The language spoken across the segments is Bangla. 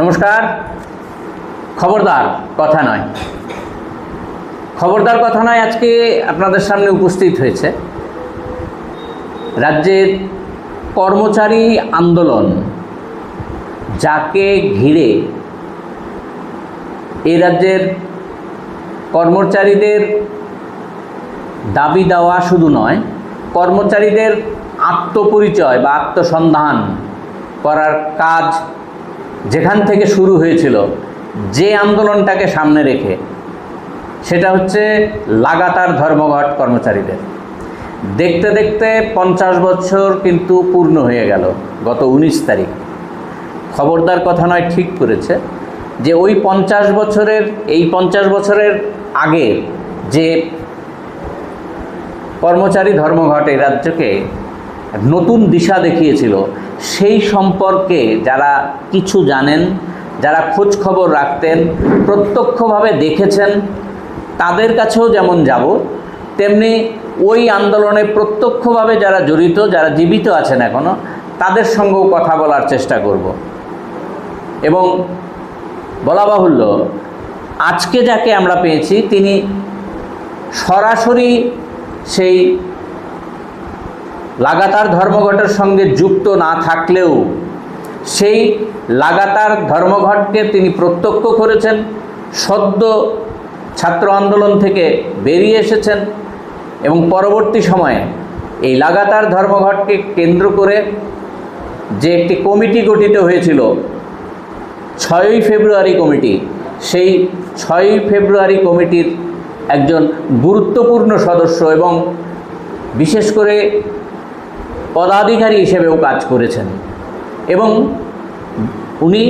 নমস্কার। খবরদার কথা নয়। খবরদার কথা নয়, আজকে আপনাদের সামনে উপস্থিত হয়েছে রাজ্যের কর্মচারী আন্দোলন যাকে ঘিরে এই রাজ্যের কর্মচারীদের দাবি দেওয়া শুধু নয়, কর্মচারীদের আত্মপরিচয় বা আত্মসন্ধান করার কাজ যেখান থেকে শুরু হয়েছিল, যে আন্দোলনটাকে সামনে রেখে, সেটা হচ্ছে লাগাতার ধর্মঘট কর্মচারীদের। দেখতে দেখতে পঞ্চাশ বছর কিন্তু পূর্ণ হয়ে গেল গত উনিশ তারিখ। খবরদার কথা নয়, ঠিক করেছে যে ওই পঞ্চাশ বছরের, এই পঞ্চাশ বছরের আগে যে কর্মচারী ধর্মঘট এই রাজ্যকে নতুন দিশা দেখিয়েছিল সেই সম্পর্কে যারা কিছু জানেন, যারা খোঁজ খবর রাখতেন, প্রত্যক্ষভাবে দেখেছেন, তাদের কাছেও যেমন যাব, তেমনি ওই আন্দোলনে প্রত্যক্ষভাবে যারা জড়িত, যারা জীবিত আছেন এখনও তাদের সঙ্গেও কথা বলার চেষ্টা করব। এবং বলা বাহুল্য, আজকে যাকে আমরা পেয়েছি, তিনি সরাসরি সেই লাগাতার ধর্মঘটের সঙ্গে যুক্ত না থাকলেও সেই লাগাতার ধর্মঘটকে তিনি প্রত্যক্ষ করেছেন, সদ্য ছাত্র আন্দোলন থেকে বেরিয়ে এসেছেন এবং পরবর্তী সময়ে এই লাগাতার ধর্মঘটকে কেন্দ্র করে যে একটি কমিটি গঠিত হয়েছিল, ছয়ই ফেব্রুয়ারি কমিটি, সেই ছয়ই ফেব্রুয়ারি কমিটির একজন গুরুত্বপূর্ণ সদস্য এবং বিশেষ করে পদাধিকারী হিসেবেও কাজ করেছেন। এবং উনি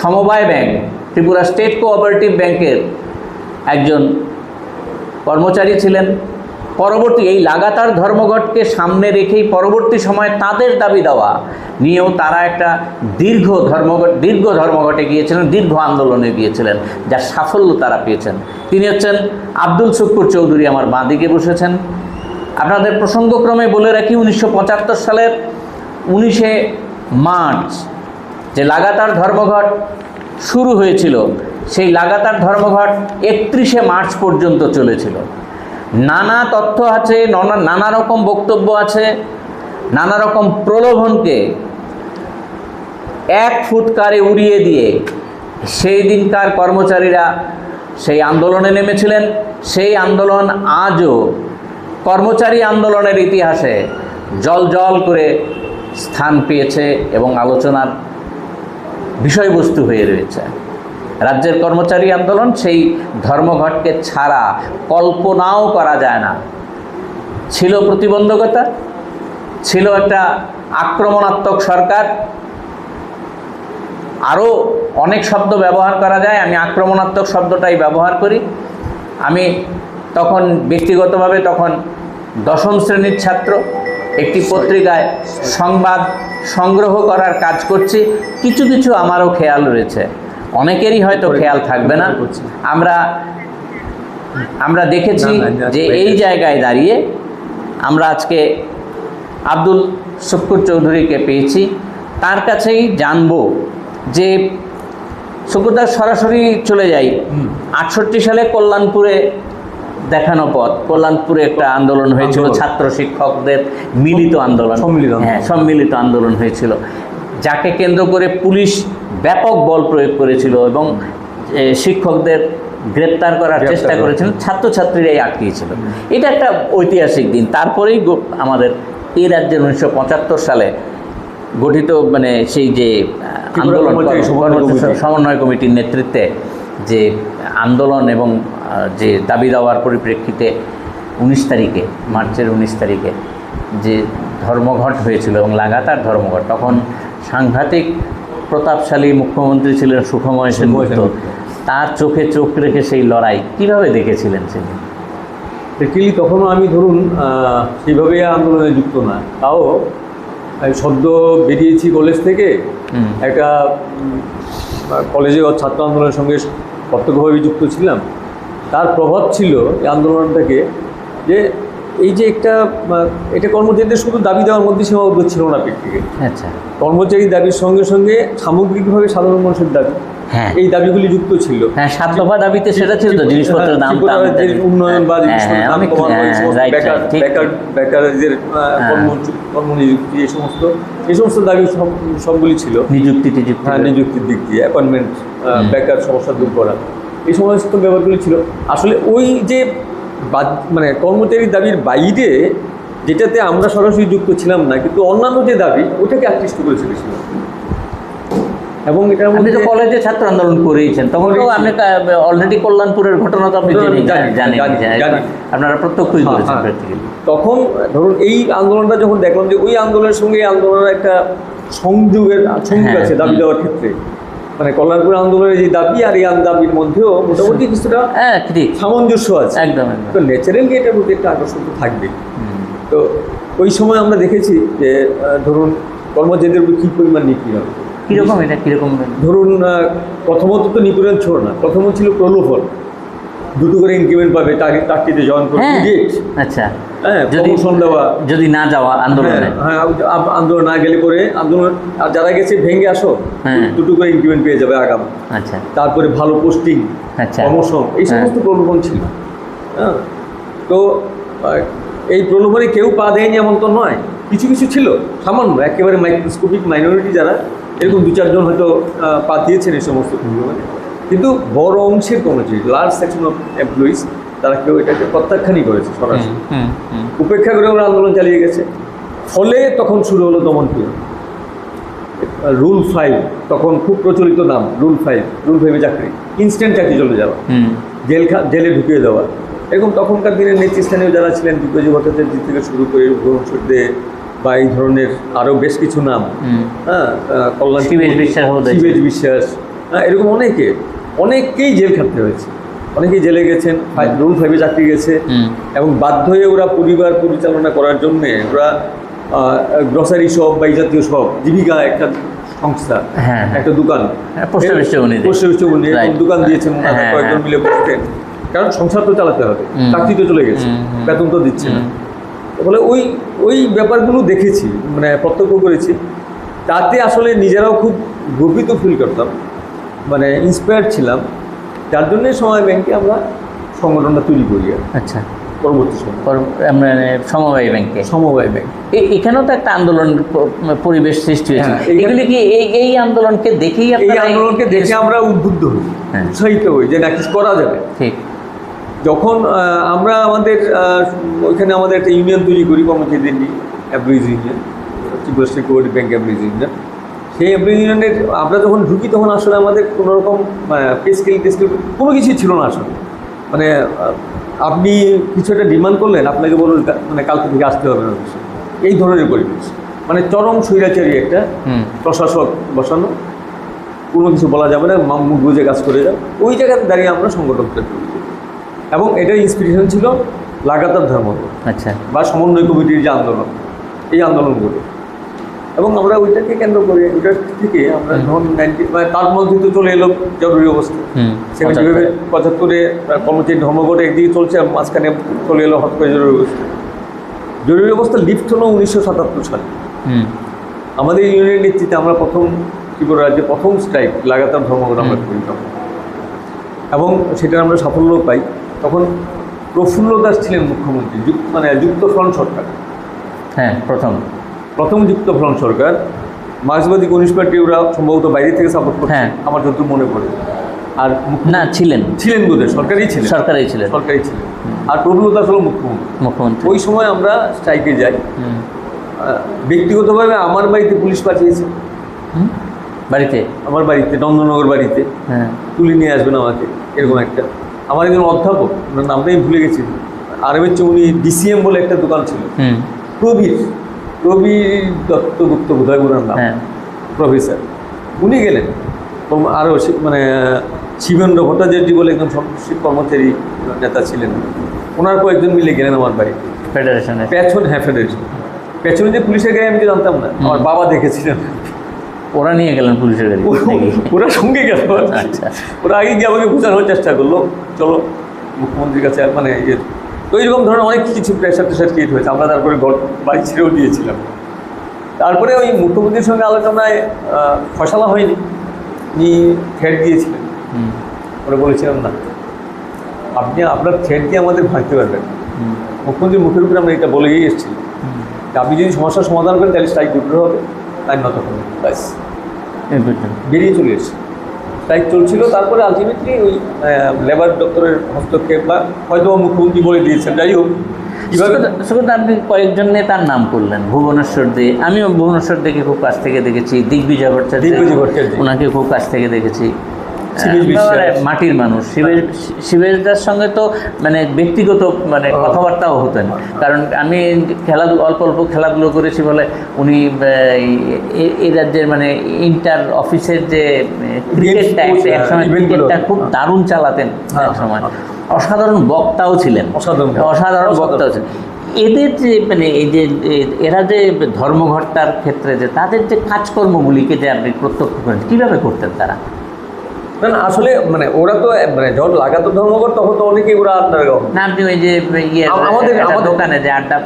সমবায় ব্যাংক, ত্রিপুরা স্টেট কোঅপারেটিভ ব্যাংকের একজন কর্মচারী ছিলেন। পরবর্তী এই লাগাতার ধর্মঘটকে সামনে রেখেই পরবর্তী সময়ে তাদের দাবি দেওয়া নিয়েও তারা একটা দীর্ঘ ধর্মঘট, দীর্ঘ ধর্মঘটে গিয়েছিলেন, দীর্ঘ আন্দোলনে গিয়েছিলেন, যার সাফল্য তারা পেয়েছেন। তিনি হচ্ছেন আব্দুল শুক্কুর চৌধুরী, আমার বাঁ দিকে বসেছেন। আপনাদের প্রসঙ্গক্রমে বলে রাখি, উনিশশো পঁচাত্তর সালের উনিশে মার্চ যে লাগাতার ধর্মঘট শুরু হয়েছিল, সেই লাগাতার ধর্মঘট একত্রিশে মার্চ পর্যন্ত চলেছিল। নানা তথ্য আছে, নানা নানা রকম বক্তব্য আছে, নানা রকম প্রলোভনকে এক ফুটকারে উড়িয়ে দিয়ে সেই দিনকার কর্মচারীরা সেই আন্দোলনে নেমেছিলেন। সেই আন্দোলন আজও কর্মচারী আন্দোলনের ইতিহাসে জল জল করে স্থান পেয়েছে এবং আলোচনার বিষয়বস্তু হয়ে রয়েছে। রাজ্যের কর্মচারী আন্দোলন সেই ধর্মঘটকে ছাড়া কল্পনাও করা যায় না। ছিল প্রতিবন্ধকতা, ছিল একটা আক্রমণাত্মক সরকার। আরও অনেক শব্দ ব্যবহার করা যায়। আমি আক্রমণাত্মক শব্দটাই ব্যবহার করি। আমি তখন ব্যক্তিগতভাবে তখন দশম শ্রেণির ছাত্র একটি পত্রিকায় সংবাদ সংগ্রহ করার কাজ করছি। কিছু কিছু আমারও খেয়াল রয়েছে। অনেকেরই হয়তো খেয়াল থাকবে না। আমরা আমরা দেখেছি যে এই জায়গায় দাঁড়িয়ে আমরা আজকে আব্দুল শুক্কুর চৌধুরীকে পেয়েছি। তার কাছেই জানব যে শুক্কুরদার সরাসরি চলে যাই। আটষট্টি সালে কল্যাণপুরে দেখানো পথ। কল্যাণপুরে একটা আন্দোলন হয়েছিল ছাত্র শিক্ষকদের মিলিত আন্দোলন। সম্মিলিত আন্দোলন। হ্যাঁ সম্মিলিত আন্দোলন হয়েছিল। যাকে কেন্দ্র করে পুলিশ ব্যাপক বল প্রয়োগ করেছিল এবং শিক্ষকদের গ্রেপ্তার করার চেষ্টা করা। করেছিলেন ছাত্রছাত্রীরাই আটকিয়েছিল। এটা একটা ঐতিহাসিক দিন। তারপরেই গো- আমাদের এই রাজ্যের উনিশশো পঁচাত্তর সালে গঠিত মানে সেই যে আন্দোলন সমন্বয় কমিটির নেতৃত্বে যে আন্দোলন এবং যে দাবি দেওয়ার পরিপ্রেক্ষিতে উনিশ তারিখে মার্চের উনিশ তারিখে যে ধর্মঘট হয়েছিল এবং লাগাতার ধর্মঘট তখন সাংঘাতিক প্রতাপশালী মুখ্যমন্ত্রী ছিলেন সুখময় সেনগুপ্ত। তার চোখে চোখ রেখে সেই লড়াই কীভাবে দেখেছিলেন সেদিন প্র্যাকটিক্যালি তখনও আমি ধরুন সেইভাবে আন্দোলনে যুক্ত না। তাও আমি সদ্য বেরিয়েছি কলেজ থেকে একটা উম, বা ছাত্র আন্দোলনের সঙ্গে প্রত্যক্ষভাবে যুক্ত ছিলাম। তার প্রভাব ছিল এই আন্দোলনটাকে যে এই যে একটা এটা কর্মচারীদের শুধু দাবি দেওয়ার মধ্যে সীমাবদ্ধ ছিল না প্র্যাকটিক্যালি আচ্ছা। কর্মচারী দাবির সঙ্গে সঙ্গে সামগ্রিকভাবে সাধারণ মানুষের দাবি। হ্যাঁ। এই দাবিগুলি যুক্ত ছিল। হ্যাঁ সাত দফা দাবিতে সেটা ছিল তো জিনিসপত্রের দাম উন্নয়ন বা হ্যাঁ, হ্যাঁ, হ্যাঁ, বেকারদের কর্ম- কর্মনিযুক্তি এই সমস্ত এই সমস্ত দাবি সব সবগুলি ছিল। নিযুক্তি টিযুক্তি। হ্যাঁ নিযুক্তির দিক দিয়ে অ্যাপয়েন্টমেন্ট বেকার সমস্যা দূর করা। এই সমস্ত ব্যাপারগুলি ছিল। আসলে ওই যে বাদ- মানে কর্মচারীর দাবির বাইরে যেটাতে আমরা সরাসরি যুক্ত ছিলাম না কিন্তু অন্যান্য যে দাবি ওটাকে আকৃষ্ট করে চলেছিল এবং এটার আপনি মধ্যে তো কলেজে ছাত্র আন্দোলন করেইছেন তখন তো করেছি। আপনি অলরেডি কল্যাণপুরের ঘটনা তো আপনি জানি, জানেন জানি, জানেন। জানি। আপনারা প্রত্যক্ষই হ্যাঁ, করেছেন হ্যাঁ। তখন ধরুন এই আন্দোলনটা যখন দেখলাম যে ওই আন্দোলনের সঙ্গে আন্দোলনের একটা সংযোগের সংযোগ হ্যাঁ, আছে দাবি। দেওয়ার ক্ষেত্রে মানে কল্যাণপুর আন্দোলনের যে দাবি আর এই দাবির মধ্যেও মোটামুটি কিছুটা হ্যাঁ ঠিক। সামঞ্জস্য আছে। একদম একদম। তো ন্যাচারালি এটার প্রতি একটা আকর্ষণ তো থাকবে। তো ওই সময় আমরা দেখেছি যে ধরুন কর্মচারীদের উপর কী পরিমাণ নিপীড়ন? কীরকম এটা? কীরকম? ধরুন প্রথমত তো নিপীড়ন ছিল না প্রথমত ছিল প্রলোভন। দুটো করে ইনক্রিমেন্ট পাবে চাকরি চাকরিতে জয়েন করবে হ্যাঁ। আচ্ছা। হ্যাঁ যদি দেওয়া। যদি না যাওয়া আন্দোলনে। হ্যাঁ, হ্যাঁ আন্দোলন না গেলে পরে আন্দোলন আর যারা গেছে ভেঙে আসো। হ্যাঁ। দুটো করে ইনক্রিমেন্ট পেয়ে যাবে আগাম। আচ্ছা। তারপরে ভালো পোস্টিং আচ্ছা। প্রমোশন এই। সমস্ত প্রলোভন ছিল। হ্যাঁ তো এই প্রলোভনে কেউ পা দেয়নি এমন তো নয়। কিছু কিছু ছিল সামান্য একেবারে মাইক্রোস্কোপিক মাইনরিটি যারা এরকম দু চারজন হয়তো পা দিয়েছেন এই সমস্ত প্রলোভনে। কিন্তু বড় অংশের কর্মচারী লার্জ সেকশন অফ এমপ্লয়িজ তারা কেউ এটাকে প্রত্যাখ্যানই করেছে সরাসরি। উপেক্ষা করে ওরা আন্দোলন চালিয়ে গেছে। ফলে তখন শুরু হলো দমনপীড়ন রুল ফাইভ তখন খুব প্রচলিত নাম রুল ফাইভ রুল ফাইভে চাকরি। ইনস্ট্যান্ট চাকরি চলে যাওয়া। জেল জেলে ঢুকিয়ে দেওয়া। এরকম তখনকার দিনের নেতৃস্থানীয় যারা ছিলেন দিগ্গজি ভট্টাচার্য থেকে শুরু করে ভুবনেশ্বর দে বা এই ধরনের আরও বেশ কিছু নাম। হ্যাঁ কল্যাণ বিশ্বাস বিশ্বাস হ্যাঁ এরকম অনেকে। অনেককেই জেল খাটতে হয়েছে অনেকেই জেলে গেছেন রুল ফাইভে চাকরি গেছে এবং বাধ্য হয়ে ওরা পরিবার পরিচালনা করার জন্য ওরা গ্রসারি শপ বা এই জাতীয় শপ জীবিকা একটা সংস্থা হ্যাঁ, হ্যাঁ। একটা দোকান হ্যাঁ. দোকান দিয়েছেন কয়েকজন। মিলে বসতেন কারণ সংসার তো চালাতে হবে চাকরি তো চলে গেছে। বেতন তো দিচ্ছে না। ফলে ওই ওই ব্যাপারগুলো দেখেছি মানে প্রত্যক্ষ করেছি তাতে আসলে নিজেরাও খুব গর্বিত ফিল করতাম মানে ইন্সপায়ার ছিলাম। যার জন্যে সময় ব্যাংকে আমরা সংগঠনটা তৈরি করি আচ্ছা। পরবর্তী সময়। মানে সমবায় ব্যাংকে। সমবায় ব্যাংক। এখানেও তো একটা আন্দোলন পরিবেশ সৃষ্টি হয়েছে। হ্যাঁ, এগুলি কি এই এই আন্দোলনকে দেখেই এই আন্দোলনকে দেখে আমরা উদ্বুদ্ধ হই হ্যাঁ। উৎসাহিত হই যে না কিছু করা যাবে। ঠিক। যখন আমরা আমাদের ওইখানে আমাদের একটা ইউনিয়ন তৈরি করি কর্মচারীদের নিয়ে অ্যাব্রিজ union Tripura state cooperative bank অ্যাব্রিজ union. সেই ইউনিয়নের আমরা যখন ঢুকি তখন আসলে আমাদের কোনো রকম পে স্কেল টেস্কেল কোনো কিছুই ছিল না আসলে। মানে আপনি কিছু একটা ডিমান্ড করলেন আপনাকে বলুন মানে কালকে থেকে আসতে হবে না। এই ধরনের পরিবেশ। মানে চরম স্বৈরাচারী একটা প্রশাসক বসানো। কোনো কিছু বলা যাবে না মুখ বুঝে কাজ করে যাও। ওই জায়গাতে দাঁড়িয়ে আমরা সংগঠনটা করি। এবং এটার ইন্সপিরেশন ছিল লাগাতার ধর্ম আচ্ছা। বা সমন্বয় কমিটির যে আন্দোলন এই আন্দোলনগুলো। এবং আমরা ওইটাকে কেন্দ্র করে ওইটার থেকে আমরা ধরুন নাইনটি মানে তার মধ্যে তো চলে এলো জরুরি অবস্থা। সেভেন্টি ফাইভে পঁচাত্তরে। কর্মচারী ধর্মঘট একদিকে চলছে আর মাঝখানে চলে এলো হট করে জরুরি অবস্থা। জরুরি অবস্থা লিফট হলো উনিশশো সাতাত্তর সালে। আমাদের ইউনিয়নের নেতৃত্বে আমরা প্রথম ত্রিপুরা রাজ্যে প্রথম স্ট্রাইক লাগাতার ধর্মঘট আমরা করি তখন। এবং সেটা আমরা সাফল্য পাই। তখন প্রফুল্ল দাস ছিলেন মুখ্যমন্ত্রী মানে যুক্ত ফ্রন্ট সরকার। হ্যাঁ প্রথম। প্রথম যুক্ত ফ্রন্ট সরকার মার্ক্সবাদী কমিউনিস্ট পার্টি ওরা সম্ভবত বাইরে থেকে সাপোর্ট করছে হ্যাঁ। আমার যতদূর মনে পড়ে। আর না ছিলেন। ছিলেন বোধহয় সরকারই ছিলেন। সরকারই ছিলেন। সরকারই ছিলেন। আর দাস হলো মুখ্যমন্ত্রী। মুখ্যমন্ত্রী। ওই সময় আমরা স্ট্রাইকে যাই। ব্যক্তিগতভাবে আমার বাড়িতে পুলিশ পাঠিয়েছে। বাড়িতে? আমার বাড়িতে নন্দনগর বাড়িতে। হ্যাঁ। তুলে নিয়ে আসবেন আমাকে এরকম একটা। আমার একজন অধ্যাপক ওনার নামটাই ভুলে গেছি। আরবের চৌনি ডিসিএম বলে একটা দোকান ছিল। প্রবীর। প্রবীর দত্তগুপ্ত বোধহয় ওনার নাম। হ্যাঁ। প্রফেসর। উনি গেলেন। আরও মানে শিবেন্দ্র ভট্টাচার্য বলে একজন কর্মচারী নেতা ছিলেন। ওনার কয়েকজন মিলে গেলেন আমার বাড়িতে ফেডারেশনের পেছন হ্যাঁ ফেডারেশন। পেছনে যে পুলিশের গাড়ি আমি তো জানতাম না। আমার বাবা দেখেছিলেন। ওরা নিয়ে গেলেন পুলিশের গাড়ি। ওরা সঙ্গে গেল। আচ্ছা। ওরা আগে গিয়ে আমাকে বোঝানোর চেষ্টা করল। চলো মুখ্যমন্ত্রীর কাছে মানে ইয়ে তো এইরকম ধরনের অনেক কিছু প্রেশার টেশার ক্রিয়েট হয়েছে। আমরা তারপরে ঘর বাড়ি ছেড়েও দিয়েছিলাম। তারপরে ওই মুখ্যমন্ত্রীর সঙ্গে আলোচনায় ফসলা হয়নি। উনি থ্রেড দিয়েছিলেন। ওরা বলেছিলাম না আপনি আপনার থ্রেড দিয়ে আমাদের ভাঙতে পারবেন মুখ্যমন্ত্রীর মুখের উপরে আমরা এটা বলেই এসেছি আপনি যদি সমস্যার সমাধান করেন তাহলে স্ট্রাইক উঠতে হবে। তাই নত হবে ব্যাস। বেরিয়ে চলে এসেছে। স্ট্রাইক চলছিল। তারপরে আলটিমেটলি ওই লেবার দপ্তরের হস্তক্ষেপ বা হয়তো মুখ্যমন্ত্রী বলে দিয়েছেন। যাই হোক আপনি কয়েকজন নেতার নাম করলেন ভুবনেশ্বর দে। আমিও ভুবনেশ্বর দেখে খুব কাছ থেকে দেখেছি দিগ্বিজয় ভট্টাচার্য। ওনাকে খুব কাছ থেকে দেখেছি। একেবারে মাটির মানুষ। শিবেশ শিবেশদার সঙ্গে তো মানে ব্যক্তিগত মানে কথাবার্তাও হতেন। কারণ আমি খেলাধুলো অল্প অল্প খেলাধুলো করেছি বলে উনি এই- রাজ্যের মানে ইন্টার অফিসের যে ক্রিকেটটা ক্রিকেটটা খুব দারুণ চালাতেন হ্যাঁ, এক সময়। অসাধারণ বক্তাও ছিলেন। অসাধারণ বক্তাও ছিলেন। এদের যে মানে এই যে এরা যে ধর্মঘটটার ক্ষেত্রে যে তাদের যে কাজকর্মগুলিকে যে আপনি প্রত্যক্ষ করেন কীভাবে করতেন তারা? না না আসলে মানে ওরা তো মানে যখন লাগাতো ধর্মঘট তখন তো অনেকেই ওরা আপনার না আপনি ওই যে ইয়ে আমাদের- আমাদের- দোকানে যে আড্ডা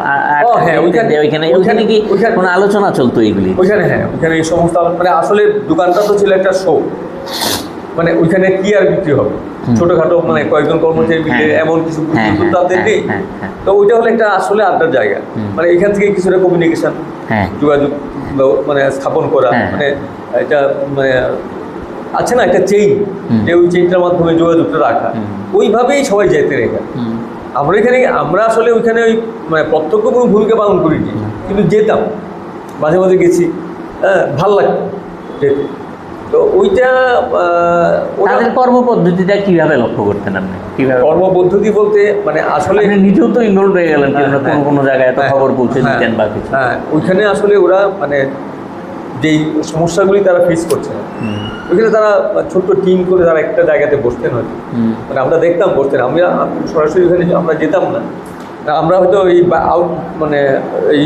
ও, হ্যাঁ, ওইখানে- ওইখানে ওইখানে কি কোনো আলোচনা চলতো এইগুলি? ওইখানে হ্যাঁ ওইখানে এই সমস্ত মানে আসলে দোকানটা তো ছিল একটা শো। মানে ওইখানে কি আর বিক্রি হবে? ছোটখাটো মানে কয়েকজন কর্মচারী মিলে হ্যাঁ। এমন কিছু হ্যাঁ, হ্যাঁ, তাদের নেই তো ওইটা হলো একটা আসলে আড্ডার জায়গা। মানে এখান থেকে কিছুটা কমিউনিকেশন যোগাযোগ মানে স্থাপন করা। মানে এটা মানে আছে না একটা চেইন যে ওই চেইনটার মাধ্যমে যোগাযোগটা রাখা। ওইভাবেই সবাই যেতে হুম, আমরা এখানে আমরা আসলে ওইখানে ওই মানে প্রত্যক্ষ কোনো ভূমিকা পালন করিনি কিন্তু যেতাম। মাঝে মাঝে গেছি। হ্যাঁ ভালো লাগতো যেতে। তো ওইটা তাদের কর্মপদ্ধতিটা কীভাবে লক্ষ্য করতেন আপনি? কীভাবে? কর্মপদ্ধতি বলতে মানে আসলে নিজেও তো ইনভলভ হয়ে গেলেন হ্যাঁ, কোনো হ্যাঁ। কোনো জায়গায় তো হ্যাঁ, খবর পৌঁছে দিতেন বা কিছু? হ্যাঁ ওইখানে আসলে ওরা মানে যেই সমস্যাগুলি তারা ফেস করছে। ওইখানে তারা ছোট্ট টিম করে তারা একটা জায়গাতে বসতেন হয়তো। মানে আমরা দেখতাম বসতেন। আমি আমি সরাসরি ওখানে আমরা যেতাম না। আমরা হয়তো এই আউট মানে এই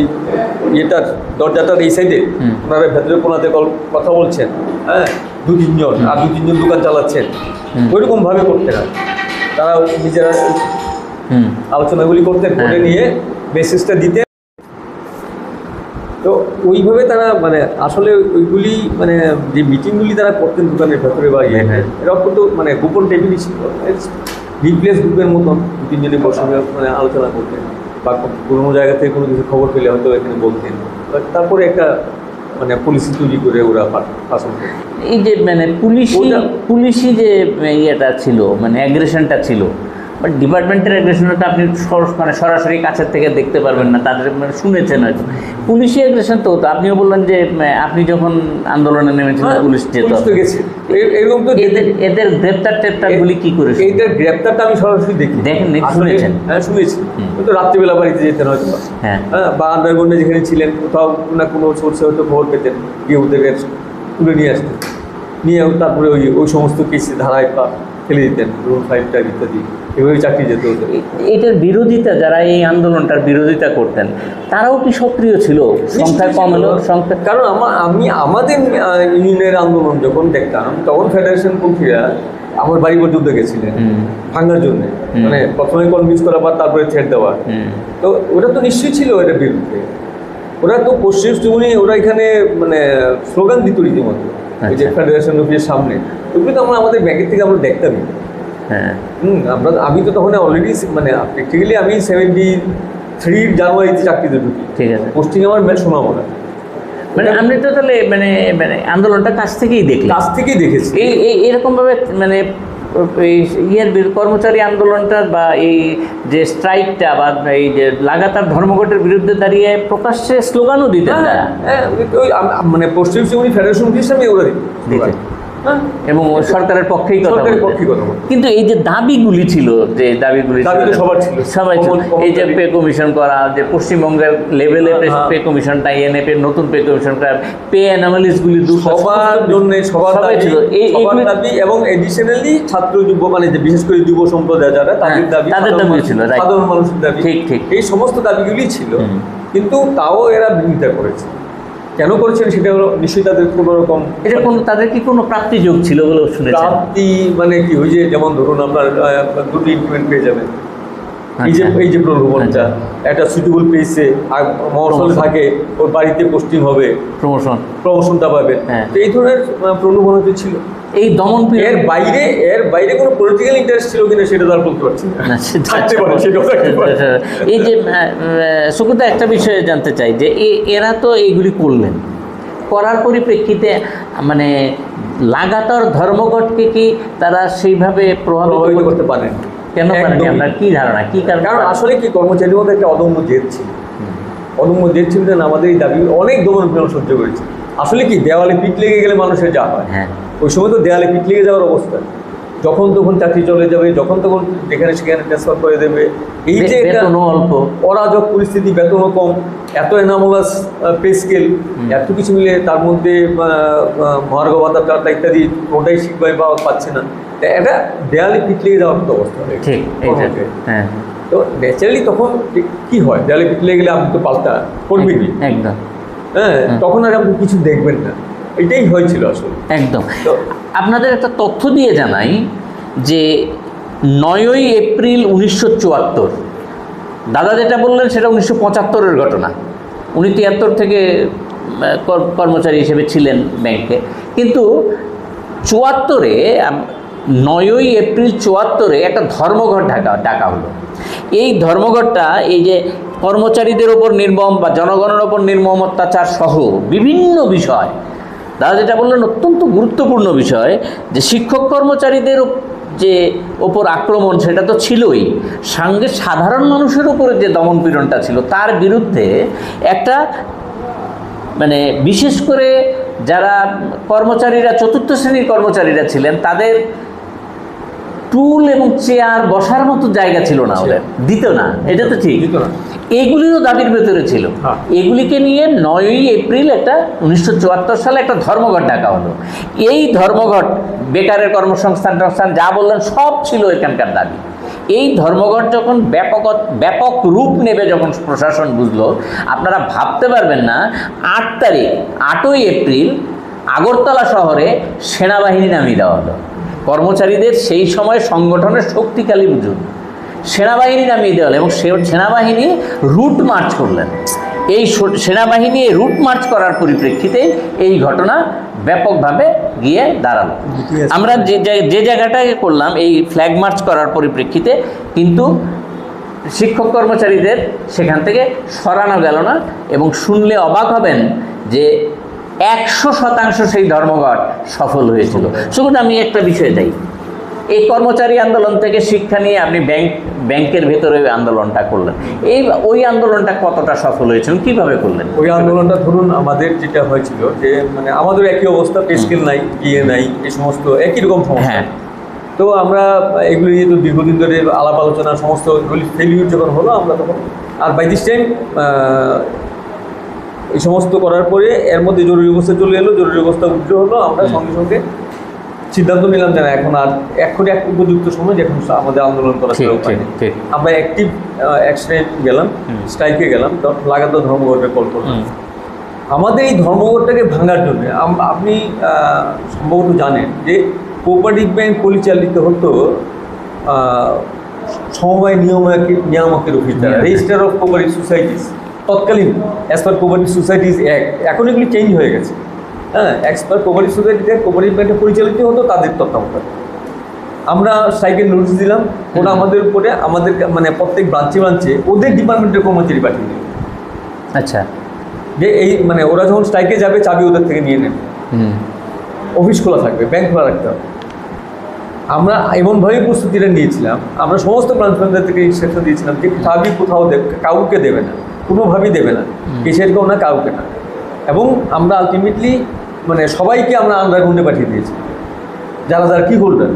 ইয়েটার দরজাটার এই সাইডে। ওনারা ভেতরে কোনাতে কথা বলছেন। হ্যাঁ? দু তিনজন। আর দু তিনজন দোকান চালাচ্ছেন। ওইরকমভাবে করতেন হয় তারা নিজেরা আলোচনাগুলি করতেন। করে হ্যাঁ। নিয়ে মেসেজটা দিতে তো ওইভাবে তারা মানে আসলে ওইগুলি মানে যে মিটিংগুলি তারা করতেন দোকানের ভেতরে বা ইয়ে হ্যাঁ। এরা কিন্তু মানে গোপন টেবিলই ছিল। রিপ্লেস গ্রুপের মতন দু তিনজনে বসে মানে আলোচনা করতেন বা কোনো জায়গা থেকে কোনো কিছু খবর পেলে হয়তো এখানে বলতেন। তারপরে একটা মানে পুলিশি তৈরি করে ওরা শাসন এই যে মানে পুলিশি পুলিশি যে ইয়েটা ছিল মানে অ্যাগ্রেশনটা ছিল বাট ডিপার্টমেন্টের অ্যাগ্রেশনটা আপনি মানে সরাসরি কাছের থেকে দেখতে পারবেন না তাদের মানে শুনেছেন হয়তো। পুলিশি অ্যাগ্রেশন তো আপনিও বললেন যে আপনি যখন আন্দোলনে নেমেছিলেন হ্যাঁ, পুলিশ যেত। এরকম তো এদের এদের গ্রেপ্তার টেপ্তারগুলি কি করে এদের গ্রেপ্তারটা আমি সরাসরি দেখি দেখেন শুনেছেন? হ্যাঁ শুনেছি। হয়তো রাত্রিবেলা বাড়িতে যেতেন হয়তো। হ্যাঁ। হ্যাঁ বা আন্ডারগ্রাউন্ডে যেখানে ছিলেন কোথাও না কোনো সোর্সে হয়তো খবর পেতেন গিয়ে ওদেরকে তুলে নিয়ে আসতেন। নিয়ে তারপরে ওই ওই সমস্ত কেসে ধারায় পা ফেলে দিতেন রুল ফাইভটা ইত্যাদি। এভাবে চাকরি যেত এটার বিরোধিতা যারা এই আন্দোলনটার বিরোধিতা করতেন তারাও কি সক্রিয় ছিল? সংখ্যায় কম হলেও সংখ্যা কারণ আমার আমি আমাদের ইউনিয়নের আন্দোলন যখন দেখতাম তখন ফেডারেশন পক্ষীরা আমার বাড়ি পর্যন্ত গেছিলেন ভাঙার জন্য। মানে প্রথমে কনভিন্স করা বা তারপরে ছেড়ে দেওয়া। তো ওরা তো নিশ্চয়ই ছিল এটার বিরুদ্ধে। ওরা তো পশ্চিম চুমনি ওরা এখানে মানে স্লোগান দিত রীতিমতো যে আচ্ছা। ফেডারেশন অফিসের সামনে। ওগুলো তো আমরা আমাদের ব্যাগের থেকে আমরা দেখতামই। হ্যাঁ। হুম আমরা আমি তো তখন অলরেডি মানে প্র্যাকটিক্যালি আমি সেভেন্টি থ্রির জানুয়ারিতে চাকরিতে ঢুকি। ঠিক আছে। পোস্টিং আমার মেল শোনাবো মানে আপনি তো তাহলে মানে মানে আন্দোলনটা কাছ থেকেই দেখলেন। কাছ থেকেই দেখেছি। এই এই এরকমভাবে মানে এই ইয়ের কর্মচারী আন্দোলনটা বা এই যে স্ট্রাইকটা বা এই যে লাগাতার ধর্মঘটের বিরুদ্ধে দাঁড়িয়ে প্রকাশ্যে স্লোগানও দিতেন হ্যাঁ, হ্যাঁ, মানে পশ্চিম চুমনি ফেডারেশন আমি ওরা দিতেন। হ্যাঁ। এবং সরকারের পক্ষেই কথা। কিন্তু এই যে দাবিগুলি ছিল যে দাবিগুলি দাবি সবাই ছিল। এই যে পে কমিশন করা যে পশ্চিমবঙ্গের লেভেলে হ্যাঁ, হ্যাঁ। পে কমিশনটা এনএপে নতুন পে কমিশন করা পে করা, সবার জন্য সবার দাবি ছিল। এই দাবি এবং এডিশনালি ছাত্র যুব মানে যে বিশেষ করে যুব সম্প্রদায় যারা তাদের হ্যাঁ, দাবি তাদের মানুষ- ছিল, সাধারণ মানুষের দাবি। ঠিক, ঠিক। এই সমস্ত দাবিগুলি ছিল কিন্তু তাও এরা বিরোধিতা করেছে। কেন করেছেন সেটা হলো নিশ্চয়ই তাদের কোনো রকম এটা কোনো তাদের কি কোনো প্রাপ্তিযোগ ছিল বলে শুনে প্রাপ্তি মানে কি? হয়েছে যেমন ধরুন আপনার দুটি দুটো ইনক্রিমেন্ট পেয়ে যাবেন। এই যে আচ্ছা। এই যে প্রলোভনটা একটা সুইটেবল পেয়েছে মহসল। থাকে ওর বাড়িতে পোস্টিং হবে প্রমোশন প্রমোশনটা পাবে হ্যাঁ। তো এই ধরনের প্রলোভন হয়তো ছিল এই দমন এর বাইরে এর বাইরে কোনো পলিটিক্যাল ইন্টারেস্ট ছিল কিনা সেটা তো আর বলতে পারছি? এই যে সুকুতা একটা বিষয়ে জানতে চাই যে এরা তো এইগুলি করলেন করার পরিপ্রেক্ষিতে মানে লাগাতার ধর্মঘটকে কি তারা সেইভাবে প্রভাবিত করতে পারেন কেন পারেনি। আপনার কি ধারণা? কি কারণ? কারণ আসলে কি কর্মচারীর মধ্যে একটা অদম্য জেদ ছিল। অদম্য জেদ ছিল না, আমাদের এই দাবি অনেক দমন পীড়ন সহ্য করেছে আসলে কি দেওয়ালে পিঠ লেগে গেলে মানুষের যা হয়। হ্যাঁ। ওই সময় তো দেওয়ালে পিঠ লেগে যাওয়ার অবস্থা। যখন তখন চাকরি চলে যাবে যখন তখন যেখানে সেখানে ট্রান্সফার করে দেবে। এই যে অল্প। অরাজক পরিস্থিতি বেতনও কম এত এনামোলাস পে স্কেল এত কিছু মিলে তার মধ্যে আহ, ভাতা ইত্যাদি ওটাই শিখবাই পাওয়া পাচ্ছে না। এটা দেয়ালে পিঠ লেগে যাওয়ার মতো অবস্থা ঠিক হ্যাঁ। তো ন্যাচারালি তখন কি- হয়? দেয়ালে পিঠ লেগে গেলে আপনি তো পাল্টা করবেনই। একদম হ্যাঁ তখন আর আপনি কিছু দেখবেন না। এটাই হয়েছিল আসলে। একদম। তো- আপনাদের একটা তথ্য দিয়ে জানাই যে নয়ই এপ্রিল উনিশশো চুয়াত্তর, দাদা যেটা বললেন সেটা উনিশশো পঁচাত্তরের ঘটনা। উনি তিয়াত্তর থেকে কর- কর্মচারী হিসেবে ছিলেন ব্যাংকে। কিন্তু চুয়াত্তরে নয়ই এপ্রিল চুয়াত্তরে একটা ধর্মঘট ঢাকা, ডাকা হলো। এই ধর্মঘটটা এই যে কর্মচারীদের ওপর নির্মম বা জনগণের ওপর নির্মম অত্যাচার সহ বিভিন্ন বিষয় দাদা, যেটা বললেন, অত্যন্ত গুরুত্বপূর্ণ বিষয় যে শিক্ষক কর্মচারীদের যে ওপর আক্রমণ, সেটা তো ছিলই। সঙ্গে সাধারণ মানুষের উপরে যে দমন পীড়নটা ছিল, তার বিরুদ্ধে একটা মানে বিশেষ করে যারা কর্মচারীরা, চতুর্থ শ্রেণির কর্মচারীরা ছিলেন, তাদের টুল এবং চেয়ার বসার মতো জায়গা ছিল না ওদের। দিত না। এটা তো ঠিক। এগুলিরও দাবির ভেতরে ছিল। হ্যাঁ। এগুলিকে নিয়ে নয়ই এপ্রিল একটা উনিশশো চুয়াত্তর সালে একটা ধর্মঘট ডাকা হলো। এই ধর্মঘট বেকারের কর্মসংস্থান টংস্থান যা বললেন সব ছিল এখানকার দাবি। এই ধর্মঘট যখন ব্যাপক ব্যাপক রূপ নেবে যখন প্রশাসন বুঝলো আপনারা ভাবতে পারবেন না আট তারিখ আটই এপ্রিল আগরতলা শহরে সেনাবাহিনী নামিয়ে দেওয়া হলো। কর্মচারীদের সেই সময় সংগঠনের শক্তিকালী বুঝুন। সেনাবাহিনী নামিয়ে দেওয়া হলো এবং সে সেনাবাহিনী রুট মার্চ করলেন। এই সেনাবাহিনী রুট মার্চ করার পরিপ্রেক্ষিতে এই ঘটনা ব্যাপকভাবে গিয়ে দাঁড়াল। আমরা যে যে জায়গাটায় করলাম এই ফ্ল্যাগ মার্চ করার পরিপ্রেক্ষিতে কিন্তু শিক্ষক কর্মচারীদের সেখান থেকে সরানো গেল না এবং শুনলে অবাক হবেন যে একশো শতাংশ সেই ধর্মঘট সফল হয়েছিল। শুধু আমি একটা বিষয় দেই। এই কর্মচারী আন্দোলন থেকে শিক্ষা নিয়ে আপনি ব্যাংক ব্যাংকের ভেতরে ওই আন্দোলনটা করলেন। এই ওই আন্দোলনটা কতটা সফল হয়েছিল কীভাবে করলেন? ওই আন্দোলনটা ধরুন আমাদের যেটা হয়েছিল যে মানে আমাদের একই অবস্থা পে স্কেল নাই ইয়ে নাই এই সমস্ত একই রকম সমস্যা। হ্যাঁ। তো আমরা এগুলো নিয়ে তো দীর্ঘদিন ধরে আলাপ আলোচনা সমস্ত এগুলি ফেলিউর যখন হলো আমরা তখন আর বাই দিস টাইম এই সমস্ত করার পরে এর মধ্যে জরুরি অবস্থা চলে এলো জরুরি অবস্থা উঠে হলো। আমরা সঙ্গে সঙ্গে সিদ্ধান্ত নিলাম যে না এখন আর এখন এক উপযুক্ত সময় যখন আমাদের আন্দোলন করা আমরা অ্যাক্টিভ অ্যাকশনে গেলাম স্ট্রাইকে গেলাম লাগাতার ধর্মঘটে কল করলাম। আমাদের এই ধর্মঘটটাকে ভাঙার জন্য আপনি সম্ভবত জানেন যে কোপারেটিভ ব্যাংক পরিচালিত হতো সমবায় নিয়ামক নিয়ামকের অফিস দ্বারা রেজিস্টার অফ কোঅপারেটিভ সোসাইটিস তৎকালীন as per cooperative societies act এখন এগুলি চেঞ্জ হয়ে গেছে। হ্যাঁ অ্যাজ পার কোঅপারেটিভ সোসাইটিতে কোঅপারেটিভ ব্যাংকে পরিচালিত হতো তাদের তত্ত্বাবধানে। আমরা সাইকেল নোটিস দিলাম ওরা আমাদের উপরে আমাদের মানে প্রত্যেক ব্রাঞ্চে ব্রাঞ্চে ওদের ডিপার্টমেন্টের কর্মচারী পাঠিয়ে দিল। আচ্ছা। যে এই মানে ওরা যখন স্ট্রাইকে যাবে চাবি ওদের থেকে নিয়ে নেবে। হুম। অফিস খোলা থাকবে ব্যাংক খোলা রাখতে হবে। আমরা এমনভাবেই প্রস্তুতিটা নিয়েছিলাম আমরা সমস্ত ব্রাঞ্চ ম্যানেজার থেকে ইনস্ট্রাকশন দিয়েছিলাম যে চাবি কোথাও দেবে কাউকে দেবে না। কোনোভাবেই দেবে না। কেসেরকেও না কাউকে না। এবং আমরা আলটিমেটলি মানে সবাইকে আমরা আন্ডারগ্রাউন্ডে পাঠিয়ে দিয়েছি। যারা যারা কী হোল্ডার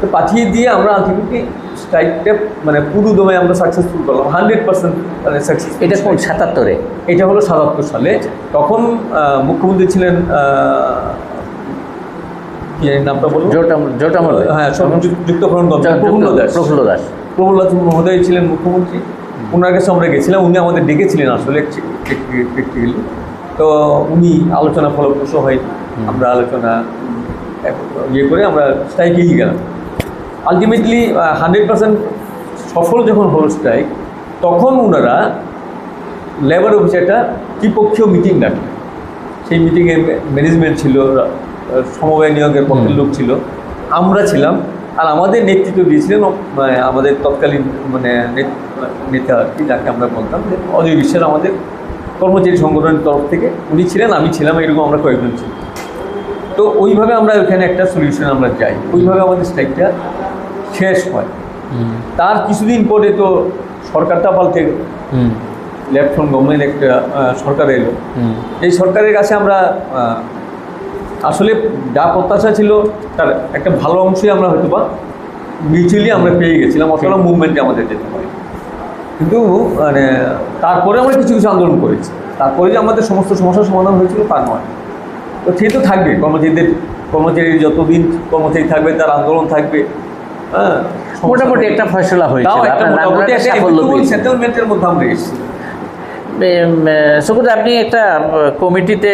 তো পাঠিয়ে দিয়ে আমরা আলটিমেটলি স্ট্রাইকটা মানে পুরো দমে আমরা সাকসেসফুল করলাম। হান্ড্রেড পার্সেন্ট মানে সাকসেস এটা কোন সাতাত্তরে? এটা হলো সাতাত্তর সালে। তখন মুখ্যমন্ত্রী ছিলেন কি নামটা বলুন হ্যাঁ যুক- যুক্তফ্রন্ট প্রফুল্ল দাস। প্রফুল্ল দাস মহোদয় ছিলেন মুখ্যমন্ত্রী। ওনার কাছে আমরা গেছিলাম উনি আমাদের ডেকেছিলেন আসলে প্র্যাকটিক্যালি তো উনি আলোচনা ফলপ্রসূ হয় আমরা আলোচনা ইয়ে করে আমরা স্ট্রাইকেই গেলাম। আলটিমেটলি হান্ড্রেড পার্সেন্ট সফল যখন হল স্ট্রাইক তখন ওনারা লেবার অফিসে একটা ত্রিপক্ষীয় মিটিং ডাকলেন সেই মিটিংয়ে ম্যানেজমেন্ট ছিল সমবায় নিয়োগের পক্ষের লোক ছিল। আমরা ছিলাম আর আমাদের নেতৃত্ব দিয়েছিলেন মানে আমাদের তৎকালীন মানে নেত- আর কি যাকে আমরা বলতাম যে অজয় বিশ্বের আমাদের কর্মচারী সংগঠনের তরফ থেকে উনি ছিলেন আমি ছিলাম এরকম আমরা কয়েকজন ছিলাম। তো ওইভাবে আমরা ওখানে একটা সলিউশন আমরা যাই ওইভাবে আমাদের স্ট্রাইকটা শেষ হয়। তার কিছুদিন পরে তো সরকারটা পাল্টে গেল। হুম। লেফট ফ্রন্ট গভর্নমেন্ট একটা সরকার এলো। এই সরকারের কাছে আমরা আসলে যা প্রত্যাশা ছিল তার একটা ভালো অংশই আমরা হয়তো বা মিউচুয়ালি আমরা পেয়ে গেছিলাম অথবা মুভমেন্টে আমাদের যেতে পারি। কিন্তু মানে তারপরে আমরা কিছু কিছু আন্দোলন করেছি। তারপরে যে আমাদের সমস্ত সমস্যার সমাধান হয়েছিল তা নয়। তো সে তো থাকবে কর্মচারীদের কর্মচারী যতদিন কর্মচারী থাকবে তার আন্দোলন থাকবে হ্যাঁ? মোটামুটি একটা ফয়সলা হয়েছে। সেটেলমেন্টের মধ্যে আমরা এসেছি। সুকুত আপনি একটা কমিটিতে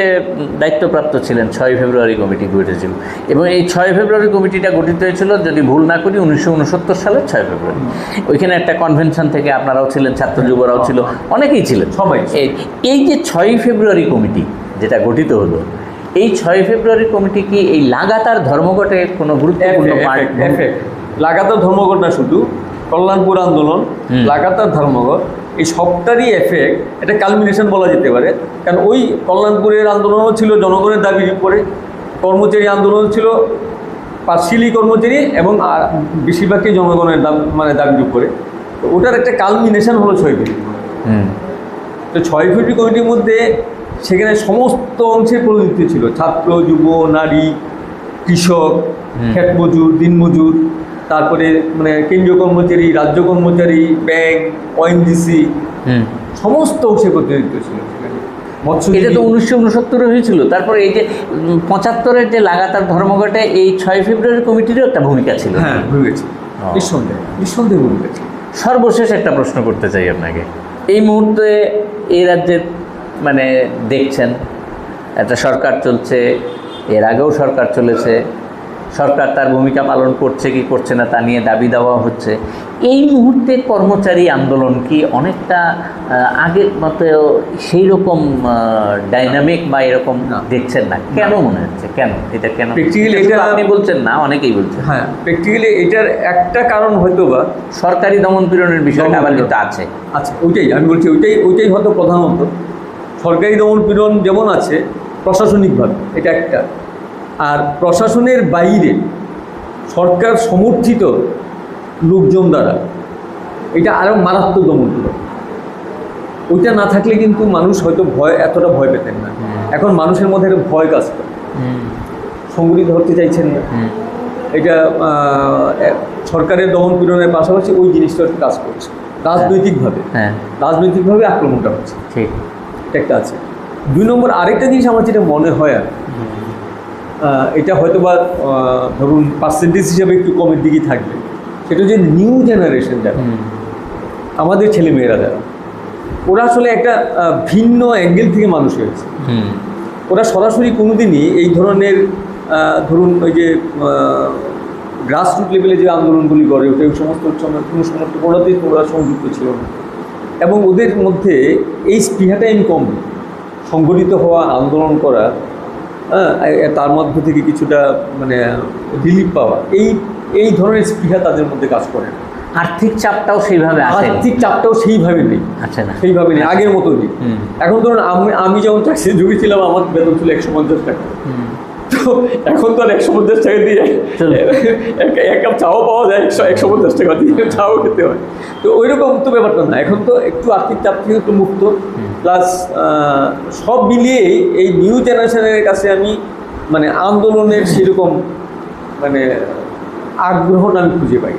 দায়িত্বপ্রাপ্ত ছিলেন ছয় ফেব্রুয়ারি কমিটি গঠিত এবং এই ছয় ফেব্রুয়ারি কমিটিটা গঠিত হয়েছিল যদি ভুল না করি উনিশশো উনসত্তর সালের ছয় ফেব্রুয়ারি ওইখানে একটা কনভেনশন থেকে আপনারাও ছিলেন ছাত্র যুবরাও ছিল অনেকেই ছিলেন সবাই। এই যে ছয় ফেব্রুয়ারি কমিটি যেটা গঠিত হলো এই ছয় ফেব্রুয়ারি কমিটি কি এই লাগাতার ধর্মঘটের কোনো গুরুত্বপূর্ণ। লাগাতার ধর্মঘট না শুধু কল্যাণপুর আন্দোলন লাগাতার ধর্মঘট এই সবটারই এফেক্ট এটা কালমিনেশন বলা যেতে পারে। কারণ ওই কল্যাণপুরের আন্দোলনও ছিল জনগণের দাবির উপরে। কর্মচারী আন্দোলন ছিল পার্সিয়ালি কর্মচারী এবং বেশিরভাগই জনগণের দাম মানে দাবির উপরে। তো ওটার একটা কালমিনেশন হলো ছয় হুম। তো ছয় ফেব্রুয়ারি কমিটির মধ্যে সেখানে সমস্ত অংশের প্রতিনিধিত্ব ছিল। ছাত্র যুব নারী কৃষক। ক্ষেত মজুর দিনমজুর। তারপরে মানে কেন্দ্রীয় কর্মচারী রাজ্য কর্মচারী ব্যাংক ওএনজিসি সমস্ত অংশের প্রতিনিধিত্ব ছিল এটা তো উনিশশো উনসত্তরে হয়েছিল। তারপরে এই যে পঁচাত্তরের যে লাগাতার ধর্মঘটে এই ছয় ফেব্রুয়ারি কমিটিরও একটা ভূমিকা ছিল। হ্যাঁ ভুগেছে ও। নিঃসন্দেহে নিঃসন্দেহে ভূমিকা ছিল। সর্বশেষ একটা প্রশ্ন করতে চাই আপনাকে। এই মুহূর্তে এই রাজ্যে মানে দেখছেন একটা সরকার চলছে এর আগেও সরকার চলেছে সরকার তার ভূমিকা পালন করছে কি করছে না তা নিয়ে দাবি দেওয়া হচ্ছে। এই মুহূর্তে কর্মচারী আন্দোলন কি অনেকটা আগের মতো সেই রকম ডাইনামিক বা এরকম দেখছেন না? কেন মনে হচ্ছে? কেন? এটা কেন? Practically এটা আপনি বলছেন না অনেকেই বলছেন। হ্যাঁ প্র্যাকটিক্যালি এটার একটা কারণ হয়তো বা সরকারি দমন পীড়নের বিষয়টা আবার কিন্তু আছে। আচ্ছা ওইটাই আমি বলছি ওইটাই ওইটাই হয়তো প্রধানত। সরকারি দমন পীড়ন যেমন আছে প্রশাসনিকভাবে এটা একটা। আর প্রশাসনের বাইরে সরকার সমর্থিত লোকজন দ্বারা এটা আরও মারাত্মক দমন ওইটা না থাকলে কিন্তু মানুষ হয়তো ভয় এতটা ভয় পেতেন না। এখন মানুষের মধ্যে একটা ভয় কাজ করে। সংগঠিত হতে চাইছেন না। এটা সরকারের দমন পীড়নের পাশাপাশি ওই জিনিসটা একটু কাজ করছে। রাজনৈতিকভাবে। হ্যাঁ। রাজনৈতিকভাবে আক্রমণটা হচ্ছে। ঠিক। এটা একটা আছে। দুই নম্বর আরেকটা জিনিস আমার যেটা মনে হয় আর এটা হয়তো বা ধরুন পার্সেন্টেজ হিসাবে একটু কমের দিকেই থাকবে সেটা যে নিউ জেনারেশন যারা। আমাদের ছেলেমেয়েরা যারা ওরা আসলে একটা ভিন্ন অ্যাঙ্গেল থেকে মানুষ হয়েছে ওরা সরাসরি কোনোদিনই এই ধরনের ধরুন ওই যে গ্রাসরুট লেভেলে যে আন্দোলনগুলি করে ওটা ওই সমস্ত কোনো সমস্ত কোনোতেই ওরা সংযুক্ত ছিল না এবং ওদের মধ্যে এই স্পৃহাটাই আমি কম। সংগঠিত হওয়া আন্দোলন করা তার মধ্যে থেকে কিছুটা মানে রিলিফ পাওয়া। এই এই ধরনের স্পৃহা তাদের মধ্যে কাজ করে। না। আর্থিক চাপটাও সেইভাবে আর্থিক চাপটাও সেইভাবে নেই। আচ্ছা না। সেইভাবে নেই আগের মতো নেই এখন ধরুন আমি আমি যখন চাকরি ঢুকে ছিলাম আমার বেতন ছিল একশো পঞ্চাশ টাকা। তো এখন তো আর একশো পঞ্চাশ টাকা দিয়ে এক- কাপ চাও পাওয়া যায় একশো একশো পঞ্চাশ টাকা দিয়ে চাও খেতে হয়। তো ওই রকম তো ব্যাপারটা না। এখন তো একটু আর্থিক চাপ থেকে একটু মুক্ত। প্লাস সব মিলিয়েই এই নিউ জেনারেশনের কাছে আমি মানে আন্দোলনের সেরকম মানে আগ্রহটা আমি খুঁজে পাই।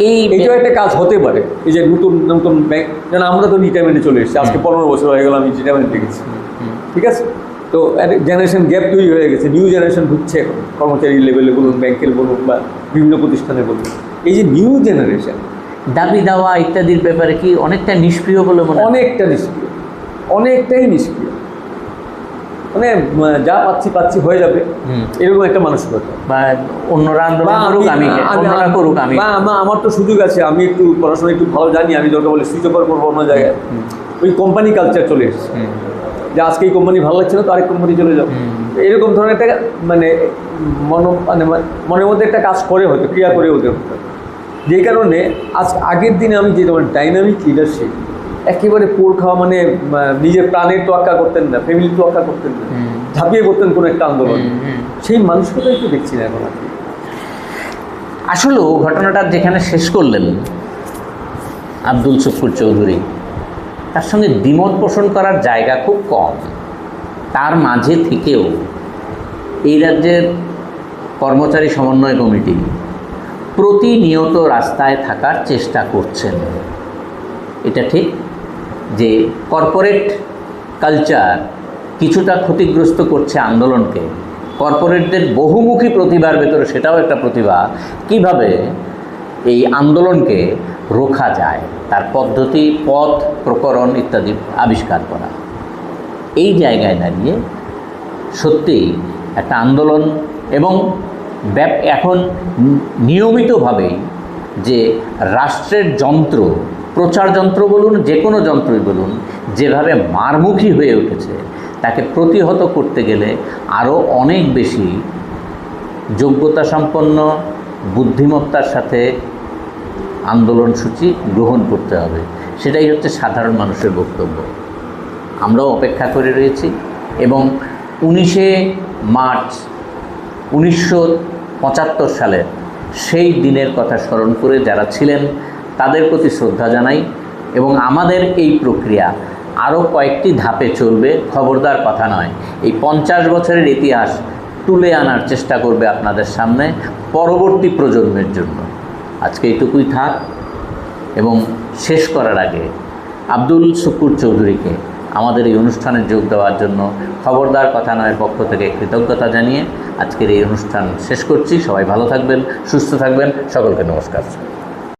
এই এইটাও একটা কাজ হতে পারে এই যে নতুন নতুন ব্যাংক যেন আমরা তো রিটায়ারমেন্টে চলে এসেছি। আজকে পনেরো বছর হয়ে গেল আমি রিটায়ারমেন্টে গেছি। ঠিক আছে? তো জেনারেশন গ্যাপ তৈরি হয়ে গেছে নিউ জেনারেশন ঢুকছে এখন কর্মচারী লেভেলে বলুন ব্যাংকের বলুন বা বিভিন্ন প্রতিষ্ঠানে বলুন। এই যে নিউ জেনারেশন দাবি দাওয়া ইত্যাদির ব্যাপারে কি অনেকটা নিষ্ক্রিয় বলে মনে অনেকটা নিষ্ক্রিয় অনেকটাই নিষ্ক্রিয়। মানে যা পাচ্ছি পাচ্ছি হয়ে যাবে। এরকম একটা মানসিকতা। বা অন্যরা আন্দোলন বা করুক আমি আমি- অন্যরা করুক আমি আমার তো সুযোগ আছে আমি একটু পড়াশোনা একটু ভালো জানি আমি দরকার বলে সুইচ ওভার করব অন্য জায়গায়। ওই কোম্পানি কালচার চলে এসেছে। যে আজকে এই কোম্পানি ভালো লাগছে না তো আরেক কোম্পানি চলে যাও। এরকম ধরনের একটা মানে মন মানে মনের মধ্যে একটা কাজ করে হতো ক্রিয়া করে হতে হতো যেই কারণে আজ আগের দিনে আমি যে তোমার ডাইনামিক লিডারশিপ একেবারে পোর খাওয়া মানে নিজের প্রাণের তোয়াক্কা করতেন না ফ্যামিলির তোয়াক্কা করতেন না ঝাঁপিয়ে পড়তেন কোনো একটা আন্দোলন। সেই মানুষটাই তো দেখছি না এখন আর। আসলেও ঘটনাটা যেখানে শেষ করলেন আব্দুল শুকুর চৌধুরী তার সঙ্গে দ্বিমত পোষণ করার জায়গা খুব কম। তার মাঝে থেকেও এই রাজ্যের কর্মচারী সমন্বয় কমিটি প্রতিনিয়ত রাস্তায় থাকার চেষ্টা করছেন। এটা ঠিক যে কর্পোরেট কালচার কিছুটা ক্ষতিগ্রস্ত করছে আন্দোলনকে। কর্পোরেটদের বহুমুখী প্রতিভার ভেতরে সেটাও একটা প্রতিভা। কীভাবে এই আন্দোলনকে রোখা যায়, তার পদ্ধতি, পথ, প্রকরণ ইত্যাদি আবিষ্কার করা। এই জায়গায় দাঁড়িয়ে সত্যি একটা আন্দোলন এবং ব্যাপ, এখন নিয়মিতভাবেই যে রাষ্ট্রের যন্ত্র, প্রচার যন্ত্র বলুন, যে কোনো যন্ত্রই বলুন, যেভাবে মারমুখী হয়ে উঠেছে, তাকে প্রতিহত করতে গেলে আরও অনেক বেশি যোগ্যতা সম্পন্ন বুদ্ধিমত্তার সাথে আন্দোলন সূচি গ্রহণ করতে হবে। সেটাই হচ্ছে সাধারণ মানুষের বক্তব্য। আমরাও অপেক্ষা করে রয়েছি এবং উনিশে মার্চ উনিশশো পঁচাত্তর সালের সেই দিনের কথা স্মরণ করে যারা ছিলেন তাদের প্রতি শ্রদ্ধা জানাই এবং আমাদের এই প্রক্রিয়া আরও কয়েকটি ধাপে চলবে, খবরদার কথা নয়। এই পঞ্চাশ বছরের ইতিহাস তুলে আনার চেষ্টা করবে আপনাদের সামনে পরবর্তী প্রজন্মের জন্য। আজকে এইটুকুই থাক এবং শেষ করার আগে আব্দুল শুকুর চৌধুরীকে আমাদের এই অনুষ্ঠানে যোগ দেওয়ার জন্য খবরদার কথা নয় পক্ষ থেকে কৃতজ্ঞতা জানিয়ে আজকের এই অনুষ্ঠান শেষ করছি। সবাই ভালো থাকবেন, সুস্থ থাকবেন। সকলকে নমস্কার।